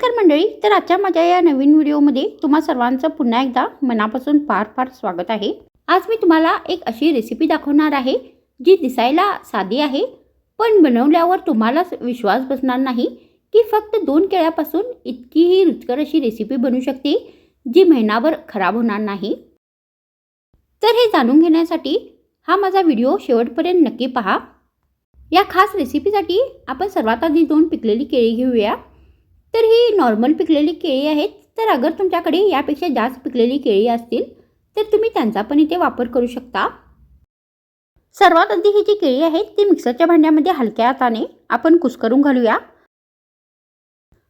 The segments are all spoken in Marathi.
नमस्कार मंडळी तर आजच्या माझ्या या नवीन व्हिडिओमध्ये तुम्हा सर्वांचं पुन्हा एकदा मनापासून फार फार स्वागत आहे. आज मी तुम्हाला एक अशी रेसिपी दाखवणार आहे जी दिसायला साधी आहे पण बनवल्यावर तुम्हालाच विश्वास बसणार नाही की फक्त दोन केळ्यापासून इतकीही रुचकर अशी रेसिपी बनू शकते जी महिनाभर खराब होणार नाही. तर हे जाणून घेण्यासाठी हा माझा व्हिडिओ शेवटपर्यंत नक्की पहा. या खास रेसिपीसाठी आपण सर्वात आधी दोन पिकलेली केळी घेऊया. तर ही नॉर्मल पिकलेली केळी आहेत. तर अगर तुमच्याकडे यापेक्षा जास्त पिकलेली केळी असतील तर तुम्ही त्यांचा पण इथे वापर करू शकता. सर्वात आधी ही जी केळी आहेत ती मिक्सरच्या भांड्यामध्ये हलक्या हाताने आपण कुस्करून घालूया.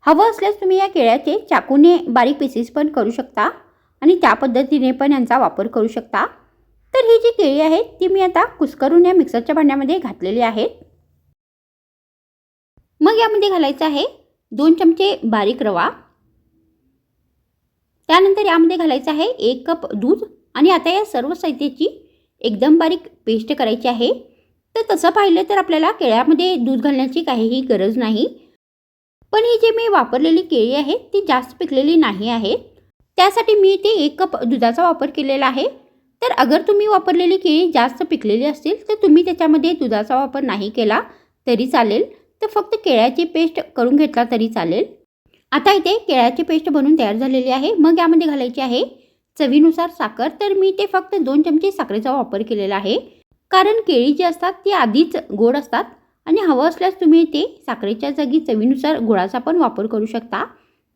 हवं असल्यास तुम्ही या केळ्याचे चाकूने बारीक पीसेस पण करू शकता आणि त्या पद्धतीने पण यांचा वापर करू शकता. तर ही जी केळी आहेत ती मी आता कुस्करून या मिक्सरच्या भांड्यामध्ये घातलेली आहेत. मग यामध्ये घालायचं आहे दोन चमचे बारीक रवा. त्यानंतर यामध्ये घालायचं आहे एक कप दूध आणि आता या सर्व साहित्याची एकदम बारीक पेस्ट करायची आहे. तर तसं पाहिलं तर आपल्याला केळ्यामध्ये दूध घालण्याची काहीही गरज नाही. पण ही जी मी वापरलेली केळी आहे ती जास्त पिकलेली नाही आहे. त्यासाठी मी ते एक कप दुधाचा वापर केलेला आहे. तर अगर तुम्ही वापरलेली केळी जास्त पिकलेली असतील तर तुम्ही त्याच्यामध्ये दुधाचा वापर नाही केला तरी चालेल. तर फक्त केळ्याची पेस्ट करून घेतला तरी चालेल. आता इथे केळ्याची पेस्ट बनवून तयार झालेली आहे. मग यामध्ये घालायची आहे चवीनुसार साखर. तर मी ते फक्त दोन चमचे साखरेचा वापर केलेला आहे. कारण केळी जी असतात ती आधीच गोड असतात आणि हवं असल्यास तुम्ही ते साखरेच्या जागी चवीनुसार गुळाचा पण वापर करू शकता.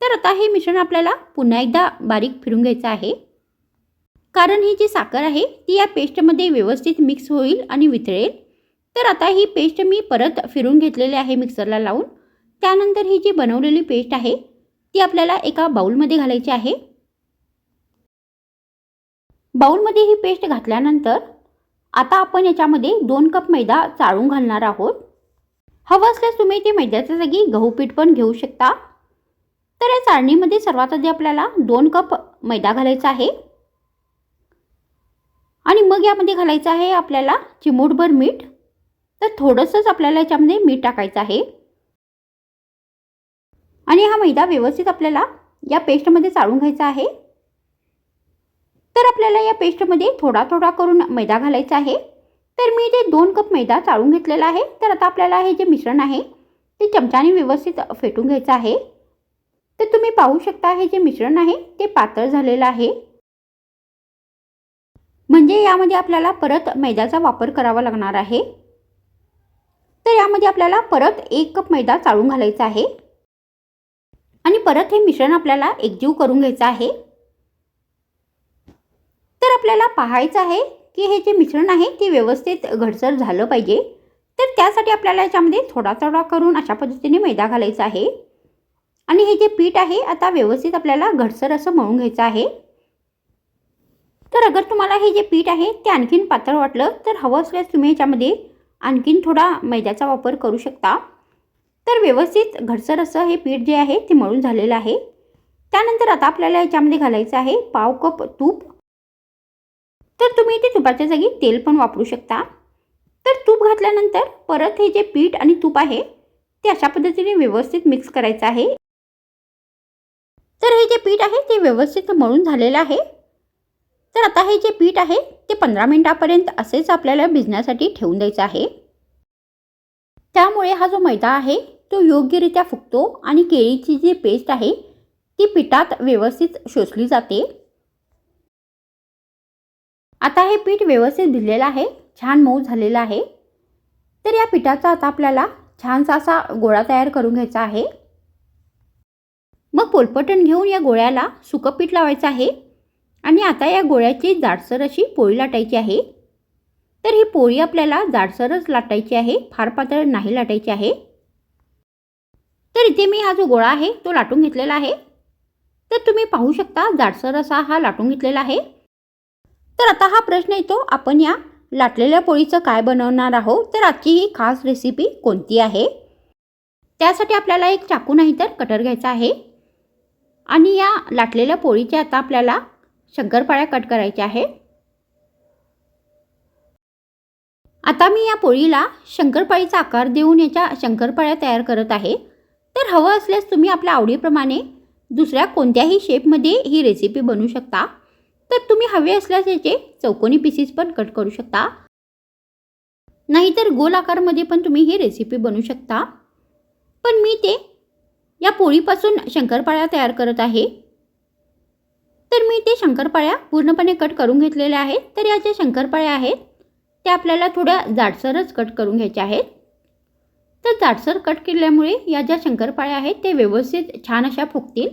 तर आता हे मिश्रण आपल्याला पुन्हा एकदा बारीक फिरून घ्यायचं आहे. कारण ही जी साखर आहे ती या पेस्टमध्ये व्यवस्थित मिक्स होईल आणि वितळेल. तर आता ही पेस्ट मी परत फिरून घेतलेली आहे मिक्सरला लावून. त्यानंतर ही जी बनवलेली पेस्ट आहे ती आपल्याला एका बाऊलमध्ये घालायची आहे. बाऊलमध्ये ही पेस्ट घातल्यानंतर आता आपण याच्यामध्ये दोन कप मैदा चाळून घालणार आहोत. हवं असल्यास तुम्ही ते मैद्याच्या जागी गहू पीठ पण घेऊ शकता. तर या चाळणीमध्ये सर्वात आधी आपल्याला दोन कप मैदा घालायचा आहे. आणि मग यामध्ये घालायचं आहे आपल्याला चिमूटभर मीठ. तर थोडंसंच आपल्याला याच्यामध्ये मीठ टाकायचं आहे. आणि हा मैदा व्यवस्थित आपल्याला या पेस्टमध्ये चाळून घ्यायचा आहे. तर आपल्याला या पेस्टमध्ये थोडा थोडा करून मैदा घालायचा आहे. तर मी ते दोन कप मैदा चाळून घेतलेला आहे. तर आता आपल्याला हे जे मिश्रण आहे ते चमच्याने व्यवस्थित फेटून घ्यायचं आहे. तर तुम्ही पाहू शकता हे जे मिश्रण आहे ते पातळ झालेलं आहे. म्हणजे यामध्ये आपल्याला परत मैद्याचा वापर करावा लागणार आहे. तर यामध्ये आपल्याला परत एक कप मैदा चाळून घालायचा आहे. आणि परत हे मिश्रण आपल्याला एकजीव करून घ्यायचं आहे. तर आपल्याला पाहायचं आहे की हे जे मिश्रण आहे ते व्यवस्थित घडसर झालं पाहिजे. तर त्यासाठी आपल्याला याच्यामध्ये थोडा थोडा करून अशा पद्धतीने मैदा घालायचा आहे. आणि हे जे पीठ आहे आता व्यवस्थित आपल्याला घडसर असं मळून घ्यायचं आहे. तर अगर तुम्हाला हे जे पीठ आहे ते आणखीन पातळ वाटलं तर हवं असल्यास तुम्ही याच्यामध्ये आणखीन थोडा मैद्याचा वापर करू शकता. तर व्यवस्थित घडसर असं हे पीठ जे आहे ते मळून झालेलं आहे. त्यानंतर आता आपल्याला याच्यामध्ये घालायचं आहे पाव कप तूप. तर तुम्ही ते तुपाच्या जागी तेल पण वापरू शकता. तर तूप घातल्यानंतर परत हे जे पीठ आणि तूप आहे ते अशा पद्धतीने व्यवस्थित मिक्स करायचं आहे. तर हे जे पीठ आहे ते व्यवस्थित मळून झालेलं आहे. तर आता हे जे पीठ आहे ते पंधरा मिनटापर्यंत असेच आपल्याला भिजण्यासाठी ठेवून द्यायचं आहे. त्यामुळे हा जो मैदा आहे तो योग्यरित्या फुगतो आणि केळीची जी पेस्ट आहे ती पिठात व्यवस्थित शोषली जाते. आता हे पीठ व्यवस्थित भिजलेलं आहे छान मऊ झालेलं आहे. तर या पिठाचा आता आपल्याला छानसा असा गोळा तयार करून घ्यायचा आहे. मग पोलपटण घेऊन या गोळ्याला सुकं पीठ लावायचं आहे. आणि आता या गोळ्याची जाडसर अशी पोळी लाटायची आहे. तर ही पोळी आपल्याला जाडसरच लाटायची आहे फार पातळ नाही लाटायची आहे. तर इथे मी हा जो गोळा आहे तो लाटून घेतलेला आहे. तर तुम्ही पाहू शकता जाडसर असा हा लाटून घेतलेला आहे. तर आता हा प्रश्न येतो आपण या लाटलेल्या पोळीचं काय बनवणार आहोत? तर आजची ही खास रेसिपी कोणती आहे? त्यासाठी आपल्याला एक चाकू नाही तर कटर घ्यायचा आहे. आणि या लाटलेल्या पोळीच्या आता आपल्याला शंकरपाळ्या कट करायच्या आहे. आता मी या पोळीला शंकरपाळीचा आकार देऊन याच्या शंकरपाळ्या तयार करत आहे. तर हवं असल्यास तुम्ही आपल्या आवडीप्रमाणे दुसऱ्या कोणत्याही शेपमध्ये ही रेसिपी बनवू शकता. तर तुम्ही हवे असल्यास याचे चौकोनी पीसेस पण कट करू शकता. नाहीतर गोल आकारमध्ये पण तुम्ही ही रेसिपी बनवू शकता. पण मी ते या पोळीपासून शंकरपाळ्या तयार करत आहे. तर मी ते शंकरपाळ्या पूर्णपणे कट करून घेतलेल्या आहेत. तर या ज्या शंकरपाळ्या आहेत त्या आपल्याला थोड्या जाडसरच कट करून घ्यायच्या आहेत. तर जाडसर कट केल्यामुळे या ज्या शंकरपाळ्या आहेत ते व्यवस्थित छान अशा फुगतील.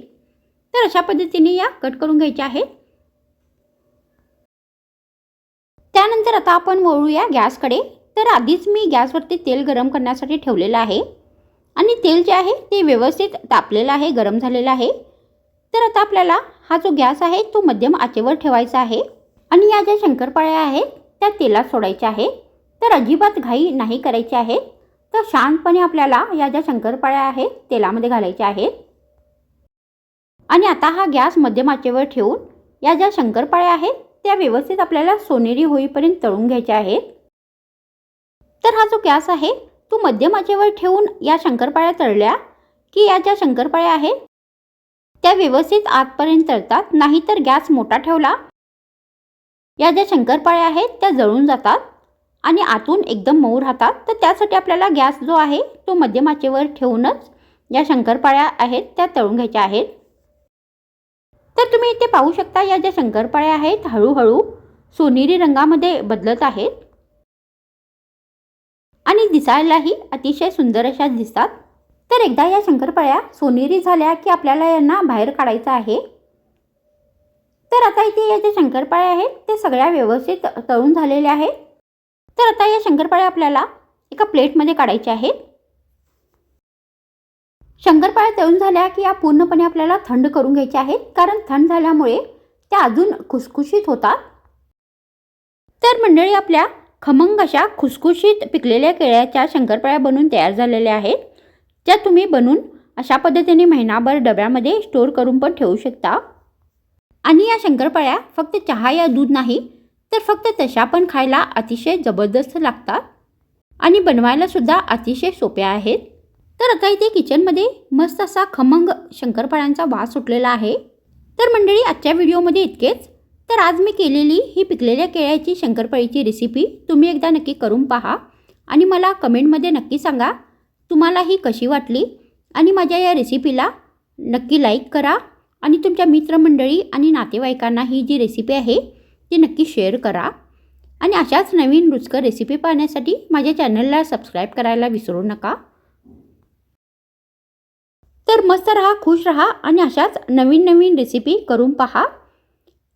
तर अशा पद्धतीने या कट करून घ्यायच्या आहेत. त्यानंतर आता आपण वळूया गॅसकडे. तर आधीच मी गॅसवरती तेल गरम करण्यासाठी ठेवलेलं आहे. आणि तेल जे आहे ते व्यवस्थित तापलेलं आहे गरम झालेलं आहे. तर आता आपल्याला हा जो गॅस आहे तो मध्यम आचेवर ठेवायचा आहे आणि या ज्या शंकरपाळ्या आहेत त्या तेलात सोडायच्या आहेत. तर अजिबात घाई नाही करायची आहे तर शांतपणे आपल्याला या ज्या शंकरपाळ्या आहेत तेलामध्ये घालायच्या आहेत. आणि आता हा गॅस मध्यम आचेवर ठेवून या ज्या शंकरपाळ्या आहेत त्या व्यवस्थित आपल्याला सोनेरी होईपर्यंत तळून घ्यायच्या आहेत. तर हा जो गॅस आहे तो मध्यम आचेवर ठेवून या शंकरपाळ्या तळल्या की या ज्या शंकरपाळ्या आहेत त्या व्यवस्थित आतपर्यंत तळतात नाहीतर गॅस मोठा ठेवला. या ज्या शंकरपाळ्या आहेत त्या जळून जातात आणि आतून एकदम मऊ राहतात. तर त्यासाठी आपल्याला गॅस जो आहे तो मध्यमाचेवर ठेवूनच या शंकरपाळ्या आहेत त्या तळून घ्यायच्या आहेत. तर तुम्ही इथे पाहू शकता या ज्या शंकरपाळ्या आहेत हळूहळू सोनेरी रंगामध्ये बदलत आहेत. आणि दिसायलाही अतिशय सुंदर अशा दिसतात. तर एकदा या शंकरपाळ्या सोनेरी झाल्या की आपल्याला यांना बाहेर काढायचं आहे. तर आता इथे या ज्या शंकरपाळ्या आहेत ते सगळ्या व्यवस्थित तळून झालेल्या आहेत. तर आता या शंकरपाळ्या आपल्याला एका प्लेटमध्ये काढायच्या आहेत. शंकरपाळ्या तळून झाल्या की या पूर्णपणे आपल्याला थंड करून घ्यायच्या आहेत कारण थंड झाल्यामुळे त्या अजून खुसखुशीत होतात. तर मंडळी आपल्या खमंग अशा खुसखुशीत पिकलेल्या केळ्याच्या शंकरपाळ्या बनवून तयार झालेल्या आहेत. ज्या तुम्ही बनवून अशा पद्धतीने महिनाभर डब्यामध्ये स्टोअर करून पण ठेवू शकता. आणि या शंकरपाळ्या फक्त चहा या दूध नाही तर फक्त तशा पण खायला अतिशय जबरदस्त लागतात. आणि बनवायला सुद्धा अतिशय सोप्या आहेत. तर आता इथे किचनमध्ये मस्त असा खमंग शंकरपाळ्यांचा वास सुटलेला आहे. तर मंडळी आजच्या व्हिडिओमध्ये इतकेच. तर आज मी केलेली ही पिकलेल्या केळ्याची शंकरपाळीची रेसिपी तुम्ही एकदा नक्की करून पहा. आणि मला कमेंटमध्ये नक्की सांगा तुम्हाला ही कशी वाटली? आणि माझ्या या रेसिपीला नक्की लाईक करा. आणि तुमच्या मित्रमंडळी आणि नातेवाईकांना ही जी रेसिपी आहे ती नक्की शेअर करा. आणि अशाच नवीन रुचकर रेसिपी पाहण्यासाठी माझ्या चॅनलला सबस्क्राईब करायला विसरू नका. तर मस्त रहा खुश रहा आणि अशाच नवीन नवीन रेसिपी करून पहा.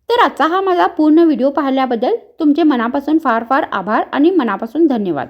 तर आजचा हा माझा पूर्ण व्हिडिओ पाहिल्याबद्दल तुमचे मनापासून फार फार आभार आणि मनापासून धन्यवाद.